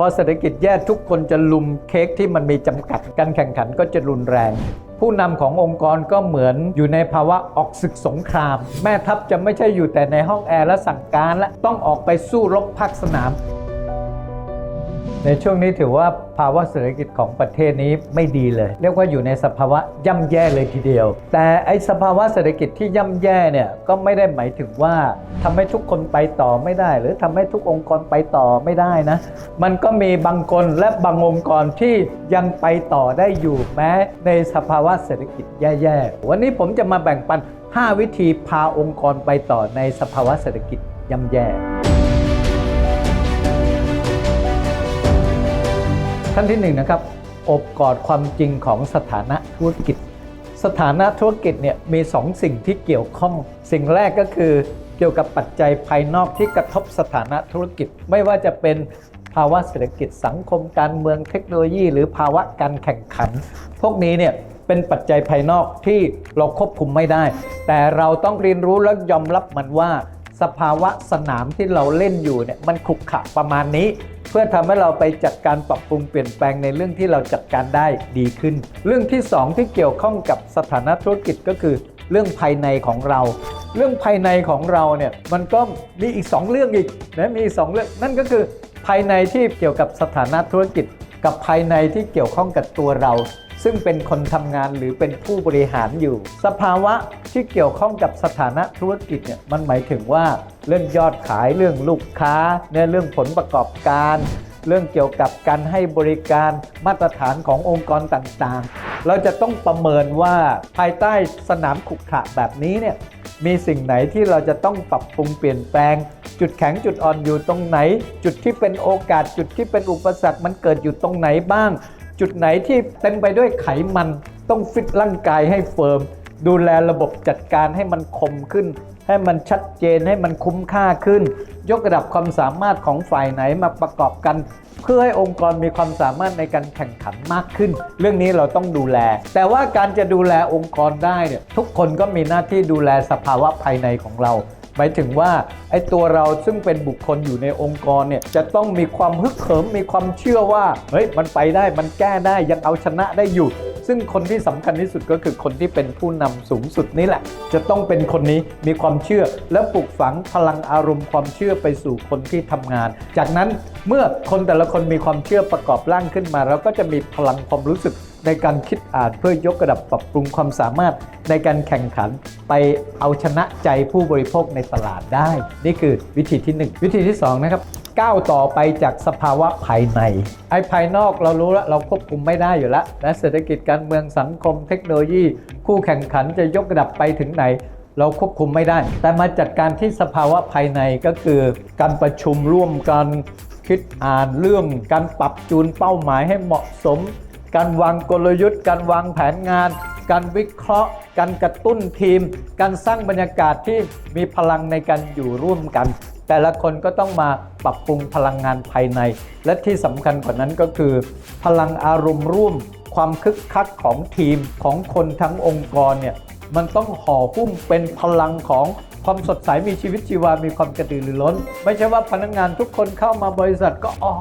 พอเศรษฐกิจแย่ทุกคนจะลุมเค้กที่มันมีจำกัดการแข่งขันก็จะรุนแรง ผู้นำขององค์กรก็เหมือนอยู่ในภาวะออกศึกสงคราม แม่ทัพจะไม่ใช่อยู่แต่ในห้องแอร์และสั่งการและต้องออกไปสู้รบภาคสนาม ในช่วงนี้ถือว่าภาวะเศรษฐกิจของประเทศนี้ไม่ดีเลย เรียกว่าอยู่ในสภาวะย่ำแย่เลยทีเดียว แต่ไอ้สภาวะเศรษฐกิจที่ย่ำแย่เนี่ยก็ไม่ได้หมายถึงว่าทำให้ทุกคนไปต่อไม่ได้ หรือทำให้ทุกองค์กรไปต่อไม่ได้นะ มันก็มีบางคนและบางองค์กรที่ยังไปต่อได้อยู่แม้ในสภาวะเศรษฐกิจแย่ๆวันนี้ผมจะมาแบ่งปัน 5 วิธีพาองค์กรไปต่อในสภาวะเศรษฐกิจย่ำแย่ ขั้นที่หนึ่งนะครับอบกอดความจริงของสถานะธุรกิจ สถานะธุรกิจเนี่ยมีสองสิ่งที่เกี่ยวข้อง สิ่งแรกก็คือเกี่ยวกับปัจจัยภายนอกที่กระทบสถานะธุรกิจ ไม่ว่าจะเป็นภาวะเศรษฐกิจสังคมการเมืองเทคโนโลยี หรือภาวะการแข่งขัน พวกนี้เนี่ยเป็นปัจจัยภายนอกที่เราควบคุมไม่ได้ แต่เราต้องเรียนรู้และยอมรับมันว่า สภาวะสนามที่เราเล่นอยู่เนี่ยมันขุกขระประมาณนี้ เพื่อทำให้เราไปจัดการปรับปรุงเปลี่ยนแปลงในเรื่องที่เราจัดการได้ดีขึ้น เรื่องที่สองที่เกี่ยวข้องกับสถานะธุรกิจก็คือ เรื่องภายในของเรา เรื่องภายในของเราเนี่ยมันก็มีอีก 2 เรื่องอีกนะมีอีกสองเรื่องนั่นก็คือภายในที่เกี่ยวกับสถานะธุรกิจ กับภายในที่เกี่ยวข้องกับตัวเรา ซึ่งเป็นคนทำงานหรือเป็นผู้บริหารอยู่ สภาวะที่เกี่ยวข้องกับสถานะธุรกิจเนี่ยมันหมายถึงว่าเรื่องยอดขายเรื่องลูกค้าเนี่ยเรื่องผลประกอบการ เรื่องเกี่ยวกับการให้บริการมาตรฐานขององค์กรต่างๆ เราจะต้องประเมินว่าภายใต้สนามขรุขะแบบนี้เนี่ยมีสิ่งไหนที่เราจะต้องปรับปรุงเปลี่ยนแปลง จุดแข็งจุดอ่อนอยู่ตรงไหน จุดที่เป็นโอกาสจุดที่เป็นอุปสรรคมันเกิดอยู่ตรงไหนบ้าง จุดไหนที่เต็มไปด้วยไขมันต้องฟิตร่างกายให้เฟิร์ม ดูแลระบบจัดการให้มันคมขึ้น ให้มันชัดเจนให้มันคุ้มค่าขึ้น ยกระดับความสามารถของฝ่ายไหนมาประกอบกัน เพื่อให้องค์กรมีความสามารถในการแข่งขันมากขึ้น เรื่องนี้เราต้องดูแล แต่ว่าการจะดูแลองค์กรได้เนี่ยทุกคนก็มีหน้าที่ดูแลสภาวะภายในของเรา หมายถึงว่าไอ้ตัวเราซึ่งเป็นบุคคลอยู่ในองค์กรเนี่ยจะต้องมีความฮึกเหิมมีความเชื่อว่าเฮ้ยมันไปได้มันแก้ได้ยังเอาชนะได้อยู่ ซึ่งคนที่สำคัญที่สุดก็คือคนที่เป็นผู้นำสูงสุดนี่แหละ จะต้องเป็นคนนี้มีความเชื่อ และปลูกฝังพลังอารมณ์ความเชื่อไปสู่คนที่ทำงาน จากนั้นเมื่อคนแต่ละคนมีความเชื่อประกอบร่างขึ้นมาเราก็จะมีพลังความรู้สึก ในการคิดอ่านเพื่อยกระดับปรับปรุงความสามารถในการแข่งขันไปเอาชนะใจผู้บริโภคในตลาดได้ นี่คือวิธีที่ 1 วิธีที่2นะครับก้าวต่อไปจากสภาวะภายใน ไอ้ภายนอกเรารู้แล้วเราควบคุมไม่ได้อยู่แล้วและเศรษฐกิจการเมืองสังคมเทคโนโลยี คู่แข่งขันจะยกระดับไปถึงไหน เราควบคุมไม่ได้ แต่มาจัดการที่สภาวะภายในก็คือการประชุมร่วมกันคิดอ่านเรื่องการปรับจูนเป้าหมายให้เหมาะสม การวางกลยุทธ์ การวางแผนงาน การวิเคราะห์ การกระตุ้นทีม การสร้างบรรยากาศที่มีพลังในการอยู่ร่วมกัน แต่ละคนก็ต้องมาปรับปรุงพลังงานภายใน และที่สำคัญกว่านั้นก็คือ พลังอารมณ์ร่วม ความคึกคักของทีมของคนทั้งองค์กรเนี่ยมันต้องห่อหุ้มเป็นพลังของ ความสดใสมีชีวิตชีวา มีความกระตือรือร้น ไม่ใช่ว่าพนักงานทุกคนเข้ามาบริษัทก็อ๋อ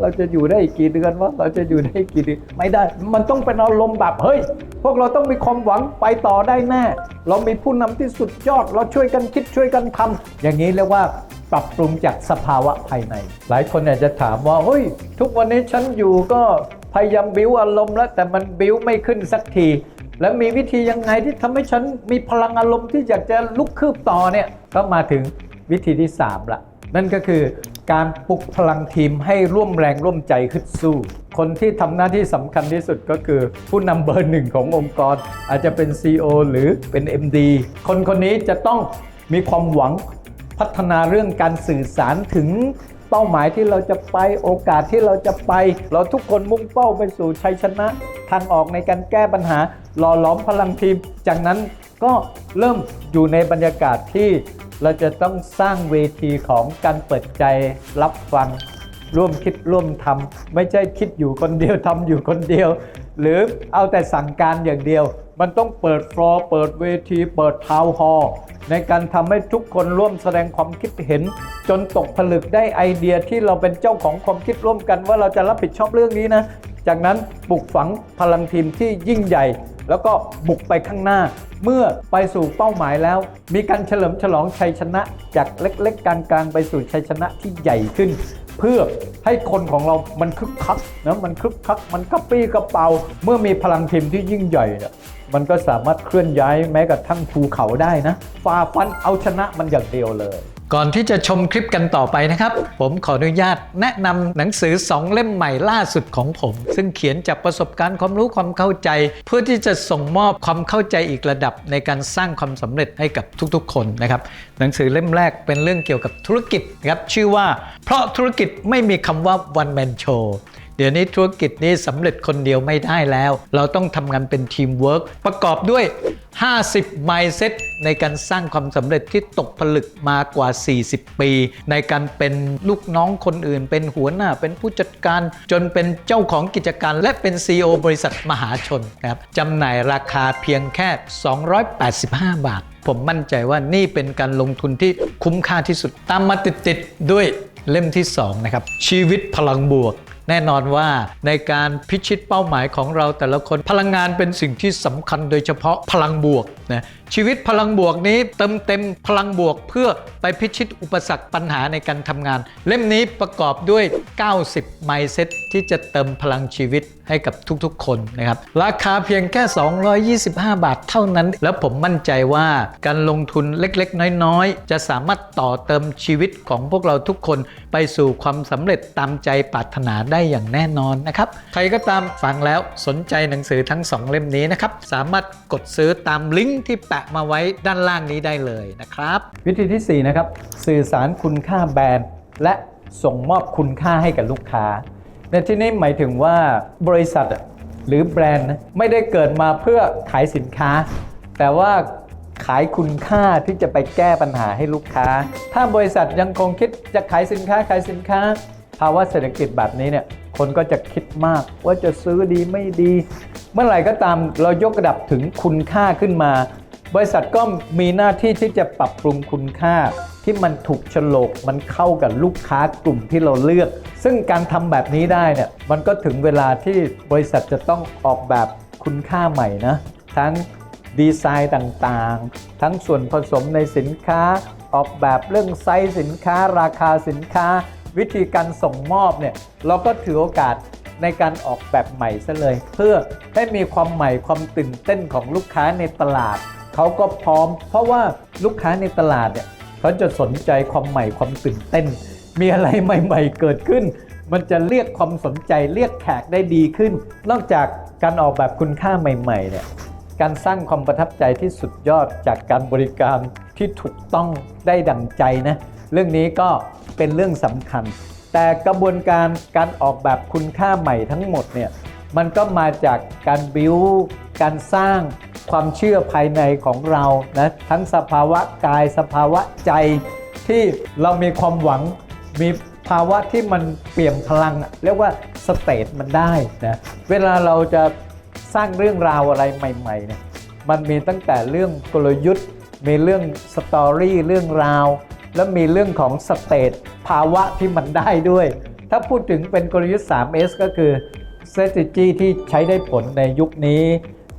เราจะอยู่ได้อีกกี่เดือนวะเราจะอยู่ได้กี่เดือนไม่ได้ มันต้องเป็นอารมณ์แบบเฮ้ย พวกเราต้องมีความหวังไปต่อได้แน่ เรามีผู้นำที่สุดยอด เราช่วยกันคิดช่วยกันทำอย่างนี้เรียกว่าปรับปรุงจากสภาวะภายใน หลายคนอาจจะถามว่าเฮ้ย ทุกวันนี้ฉันอยู่ก็พยายามบิ้วอารมณ์แล้วแต่มันบิ้วไม่ขึ้นสักที แล้วมีวิธียังไงที่ทำให้ฉันมีพลังอารมณ์ที่อยากจะลุกคืบต่อเนี่ยก็มาถึงวิธีที่ 3 ละ นั่นก็คือการปลุกพลังทีมให้ร่วมแรงร่วมใจขึ้นสู้ คนที่ทำหน้าที่สำคัญที่สุดก็คือผู้นำเบอร์หนึ่งขององค์กร อาจจะเป็น CEO หรือเป็น MD คนคนนี้จะต้องมีความหวังพัฒนาเรื่องการสื่อสารถึง เป้าหมายที่เราจะไปโอกาสที่เราจะไป เราทุกคนมุ่งเป้าไปสู่ชัยชนะ ทางออกในการแก้ปัญหา หล่อหลอมพลังทีม จากนั้นก็เริ่มอยู่ในบรรยากาศที่เราจะต้องสร้างเวทีของการเปิดใจรับฟัง ร่วมคิดร่วมทำไม่ใช่คิดอยู่คนเดียวทำอยู่คนเดียว หรือเอาแต่สั่งการอย่างเดียว มันต้องเปิดฟลอร์เปิดเวที เปิดทาวน์ฮอล์ในการทำให้ทุกคนร่วมแสดงความคิดเห็น จนตกผลึกได้ไอเดียที่เราเป็นเจ้าของความคิดร่วมกันว่าเราจะรับผิดชอบเรื่องนี้นะ จากนั้นปลุกฝังพลังทีมที่ยิ่งใหญ่ แล้วก็บุกไปข้างหน้า เมื่อไปสู่เป้าหมายแล้ว มีการเฉลิมฉลองชัยชนะ จากเล็กๆกลางๆไปสู่ชัยชนะที่ใหญ่ขึ้น เพื่อให้คนของเรามันคึกคักนะมันคึกคัก มันกระปี้กระเป๋า เมื่อมีพลังทีมที่ยิ่งใหญ่เนี่ยมันก็สามารถเคลื่อนย้ายแม้กระทั่งภูเขาได้นะฝ่าฟันเอาชนะมันอย่างเดียวเลย ก่อนที่จะชมคลิปกันต่อไปนะครับ ผมขออนุญาตแนะนำหนังสือ 2 เล่มใหม่ล่าสุดของผม ซึ่งเขียนจากประสบการณ์ความรู้ความเข้าใจ เพื่อที่จะส่งมอบความเข้าใจอีกระดับในการสร้างความสำเร็จให้กับทุกๆ คนนะครับหนังสือเล่มแรกเป็นเรื่องเกี่ยวกับธุรกิจนะครับชื่อว่า เพราะธุรกิจไม่มีคำว่า one man show เดี๋ยวนี้ธุรกิจนี้สำเร็จคนเดียวไม่ได้แล้ว เราต้องทำงานเป็นทีมเวิร์กประกอบด้วย 50 mindset ในการสร้างความสำเร็จที่ตกผลึกมากว่า 40 ปี ในการเป็นลูกน้องคนอื่น เป็นหัวหน้า เป็นผู้จัดการ จนเป็นเจ้าของกิจการ และเป็น CEO บริษัทมหาชนนะครับจำหน่ายราคาเพียงแค่ 285 บาท ผมมั่นใจว่านี่เป็นการลงทุนที่คุ้มค่าที่สุด ตามมาติดๆด้วยเล่มที่ 2 นะครับ ชีวิตพลังบวก แน่นอนว่าในการพิชิตเป้าหมายของเราแต่ละคนพลังงานเป็นสิ่งที่สำคัญโดยเฉพาะพลังบวกนะชีวิตพลังบวกนี้เติมเต็มพลังบวกเพื่อไปพิชิตอุปสรรคปัญหาในการทำงาน เล่มนี้ประกอบด้วย 90 mindset ที่จะเติมพลังชีวิต ให้กับทุกๆ คนนะครับ ราคาเพียงแค่ 225 บาทเท่านั้น แล้วผมมั่นใจว่าการลงทุนเล็กๆ น้อยๆ จะสามารถต่อเติมชีวิตของพวกเราทุกคนไปสู่ความสำเร็จตามใจปรารถนาได้อย่างแน่นอนนะครับ ใครก็ตามฟังแล้วสนใจหนังสือทั้ง 2 เล่มนี้นะครับ สามารถกดซื้อตามลิงก์ที่แปะมาไว้ด้านล่างนี้ได้เลยนะครับ วิธีที่ 4 นะครับ สื่อสารคุณค่าแบรนด์ และส่งมอบคุณค่าให้กับลูกค้า ในที่นี้หมายถึงว่าบริษัทหรือแบรนด์นะไม่ได้เกิดมาเพื่อขายสินค้า แต่ว่าขายคุณค่าที่จะไปแก้ปัญหาให้ลูกค้า ถ้าบริษัทยังคงคิดจะขายสินค้าขายสินค้า ภาวะเศรษฐกิจแบบนี้เนี่ยคนก็จะคิดมากว่าจะซื้อดีไม่ดี เมื่อไหร่ก็ตามเรายกระดับถึงคุณค่าขึ้นมา บริษัทก็มีหน้าที่ที่จะปรับปรุงคุณค่า ที่มันถูกฉลกมันเข้ากับลูกค้ากลุ่มที่เราเลือก ซึ่งการทำแบบนี้ได้เนี่ยมันก็ถึงเวลาที่บริษัทจะต้องออกแบบคุณค่าใหม่นะ ทั้งดีไซน์ต่างๆ ทั้งส่วนผสมในสินค้า ออกแบบเรื่องไซส์สินค้า ราคาสินค้า วิธีการส่งมอบเนี่ยเราก็ถือโอกาสในการออกแบบใหม่ซะเลย เพื่อให้มีความใหม่ความตื่นเต้นของลูกค้าในตลาด เขาก็พร้อม เพราะว่าลูกค้าในตลาดเนี่ย เขาจะสนใจความใหม่ความตื่นเต้น มีอะไรใหม่ ๆ เกิดขึ้น มันจะเรียกความสนใจเรียกแขกได้ดีขึ้น นอกจากการออกแบบคุณค่าใหม่ๆเนี่ยการสร้างความประทับใจที่สุดยอดจากการบริการที่ถูกต้องได้ดังใจนะเรื่องนี้ก็เป็นเรื่องสำคัญ แต่กระบวนการการออกแบบคุณค่าใหม่ทั้งหมดเนี่ยมันก็มาจากการบิวการสร้าง ความเชื่อภายในของเรานะทั้งสภาวะกายสภาวะใจที่เรามีความหวังมีภาวะที่มันเปี่ยมพลังเรียกว่าสเตตมันได้นะเวลาเราจะสร้างเรื่องราวอะไรใหม่ๆเนี่ยมันมีตั้งแต่เรื่องกลยุทธ์ มีเรื่องสตอรี่เรื่องราว แล้วมีเรื่องของสเตตภาวะที่มันได้ด้วย ถ้าพูดถึงเป็นกลยุทธ์ 3S ก็คือ strategy ที่ใช้ได้ผลในยุคนี้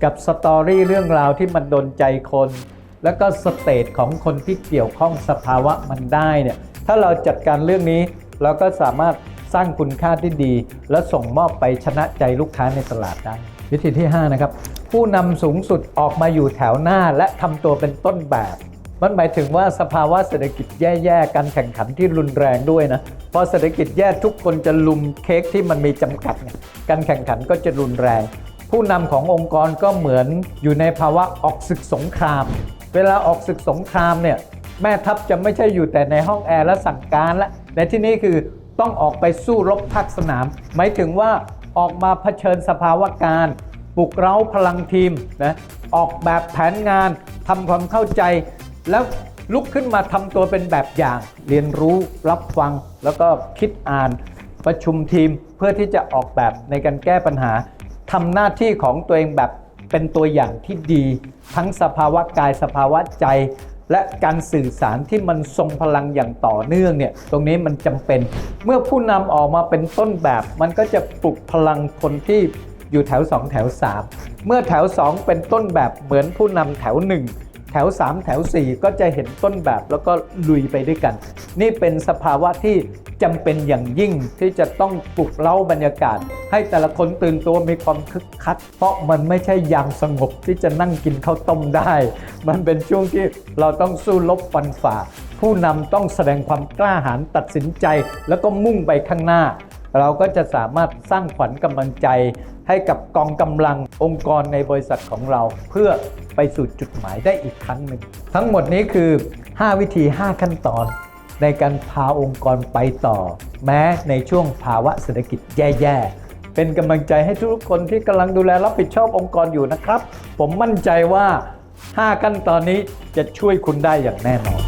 กับสตอรี่เรื่องราวที่มันโดนใจคน แล้วก็สเตตของคนที่เกี่ยวข้องสภาวะมันได้เนี่ยถ้าเราจัดการเรื่องนี้เราก็สามารถสร้างคุณค่าที่ดี และส่งมอบไปชนะใจลูกค้าในตลาดได้ วิธีที่ 5 นะครับ ผู้นำสูงสุดออกมาอยู่แถวหน้าและทำตัวเป็นต้นแบบ มันหมายถึงว่าสภาวะเศรษฐกิจแย่ๆ การแข่งขันที่รุนแรงด้วยนะพอเศรษฐกิจแย่ทุกคนจะลุมเค้กที่มันมีจำกัด การแข่งขันก็จะรุนแรง ผู้นำขององค์กรก็เหมือนอยู่ในภาวะออกศึกสงคราม เวลาออกศึกสงครามเนี่ยแม่ทัพจะไม่ใช่อยู่แต่ในห้องแอร์และสั่งการละในที่นี้คือต้องออกไปสู้รบภาคสนาม หมายถึงว่าออกมาเผชิญสภาวะการปลุกเร้าพลังทีมนะออกแบบแผนงานทำความเข้าใจ แล้วลุกขึ้นมาทำตัวเป็นแบบอย่าง เรียนรู้รับฟัง แล้วก็คิดอ่านประชุมทีมเพื่อที่จะออกแบบในการแก้ปัญหา ทำหน้าที่ของตัวเองแบบเป็นตัวอย่างที่ดี ทั้งสภาวะกายสภาวะใจ และการสื่อสารที่มันทรงพลังอย่างต่อเนื่องเนี่ยตรงนี้มันจำเป็น เมื่อผู้นำออกมาเป็นต้นแบบ มันก็จะปลุกพลังคนที่อยู่แถว 2 แถว 3 เมื่อแถว 2 เป็นต้นแบบเหมือนผู้นำแถว 1 แถว 3 แถว 4 ก็จะเห็นต้นแบบแล้วก็ลุยไปด้วยกัน นี่เป็นสภาวะที่จำเป็นอย่างยิ่งที่จะต้องปลุกเร้าบรรยากาศ ให้แต่ละคนตื่นตัวมีความคึกคัก เพราะมันไม่ใช่ยามสงบที่จะนั่งกินข้าวต้มได้ มันเป็นช่วงที่เราต้องสู้รบฟันฝ่า ผู้นำต้องแสดงความกล้าหาญตัดสินใจ แล้วก็มุ่งไปข้างหน้า เราก็จะสามารถสร้างขวัญกำลังใจ ให้กับกองกำลังองค์กรในบริษัทของเรา เพื่อไปสู่จุดหมายได้อีกครั้งหนึ่ง ทั้งหมดนี้คือ 5 วิธี 5 ขั้นตอน ในการพาองค์กรไปต่อ แม้ในช่วงภาวะเศรษฐกิจแย่ๆ เป็นกำลังใจให้ทุกคนที่กำลังดูแลรับผิดชอบองค์กรอยู่นะครับ ผมมั่นใจว่า 5 ขั้นตอนนี้จะช่วยคุณได้อย่างแน่นอน